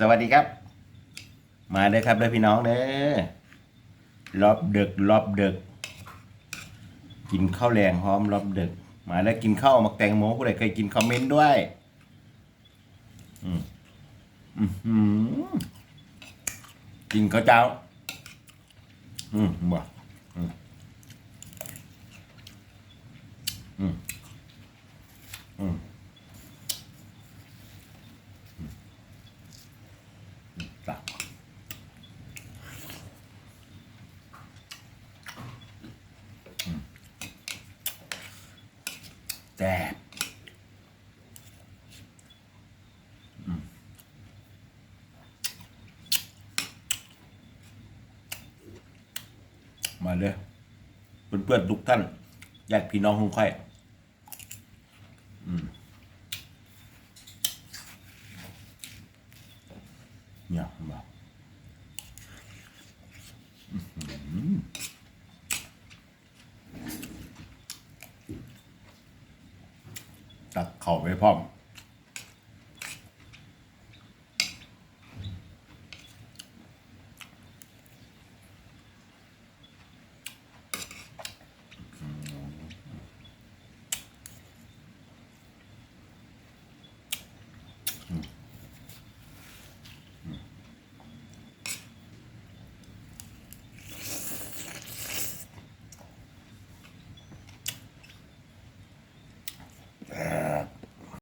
สวัสดีครับ มาเด้ครับเด้พี่น้องเด้อรอบเดึกรอบเดึก กินข้าวแรงพร้อมรอบเดึก มาแล้วกินข้าวมักแตงโมผู้ใดเคยกินคอมเมนต์ด้วย อืมอือหือกินข้าวเจ้า อืมบ่อืมอืมอืม แซ่บมาเลยเพื่อนๆทุกท่านญาติพี่น้องของค่อยอืมเนี่ยมา ตักเข่าไปพร้อม Ah.